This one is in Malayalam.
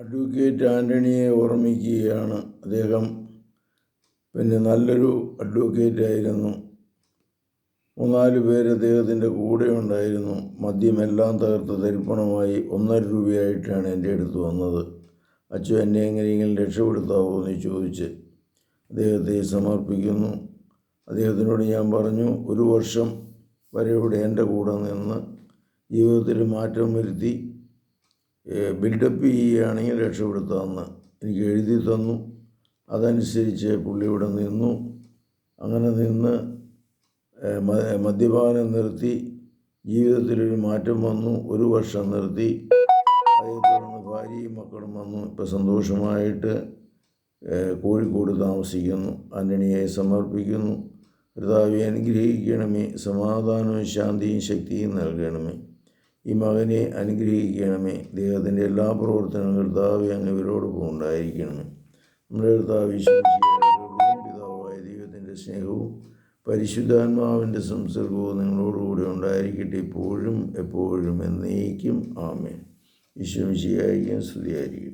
അഡ്വക്കേറ്റ് ആന്റണിയെ ഓർമ്മിക്കുകയാണ് അദ്ദേഹം. പിന്നെ നല്ലൊരു അഡ്വക്കേറ്റ് ആയിരുന്നു. മൂന്നാൽ പേര് അദ്ദേഹത്തിന്റെ കൂടെ ഉണ്ടായിരുന്നു. മദ്യമെല്ലാം തകർത്ത് തരിപ്പണമായി ഒന്നര രൂപയായിട്ടാണ് എന്റെ അടുത്ത് വന്നത്. അച്ഛൻ എന്നെ എങ്ങനെയെങ്കിലും രക്ഷപ്പെടുത്താവോ എന്ന് ചോദിച്ച് അദ്ദേഹത്തെ സമർപ്പിക്കുന്നു. അദ്ദേഹത്തിനോട് ഞാൻ പറഞ്ഞു ഒരു വർഷം വരെ ഇവിടെ എന്റെ കൂടെ നിന്ന് ജീവിതത്തിൽ മാറ്റം വരുത്തി ബിൽഡപ്പ് ചെയ്യുകയാണെങ്കിൽ രക്ഷപ്പെടുത്താമെന്ന് എനിക്ക് എഴുതി തന്നു. അതനുസരിച്ച് പുള്ളി ഇവിടെ നിന്നു. അങ്ങനെ നിന്ന് മദ്യപാനം നിർത്തി. ജീവിതത്തിലൊരു മാറ്റം വന്നു. ഒരു വർഷം നിർത്തി. അതേ തുടർന്ന് ഭാര്യയും മക്കളും വന്നു. ഇപ്പം സന്തോഷമായിട്ട് കോഴിക്കോട് താമസിക്കുന്നു. ആന്റണിയെ സമർപ്പിക്കുന്നു. കർത്താവെ അനുഗ്രഹിക്കണമേ. സമാധാനവും ശാന്തിയും ശക്തിയും നൽകണമേ. ഈ മകനെ അനുഗ്രഹിക്കണമേ. ദൈവത്തിന്റെ എല്ലാ പ്രവർത്തനങ്ങളും കർത്താവ് അങ്ങ് ഇവരോടൊപ്പം ഉണ്ടായിരിക്കണമേ. നമ്മുടെ കർത്താവ് പിതാവായ ദൈവത്തിന്റെ സ്നേഹവും പരിശുദ്ധാത്മാവിന്റെ സംസർഗവും നിങ്ങളോടുകൂടി ഉണ്ടായിരിക്കട്ടെ ഇപ്പോഴും എപ്പോഴും എന്നേക്കും. ആമേ ഈശോ ശിയായിരിക്കും സ്തുതിയായിരിക്കട്ടെ.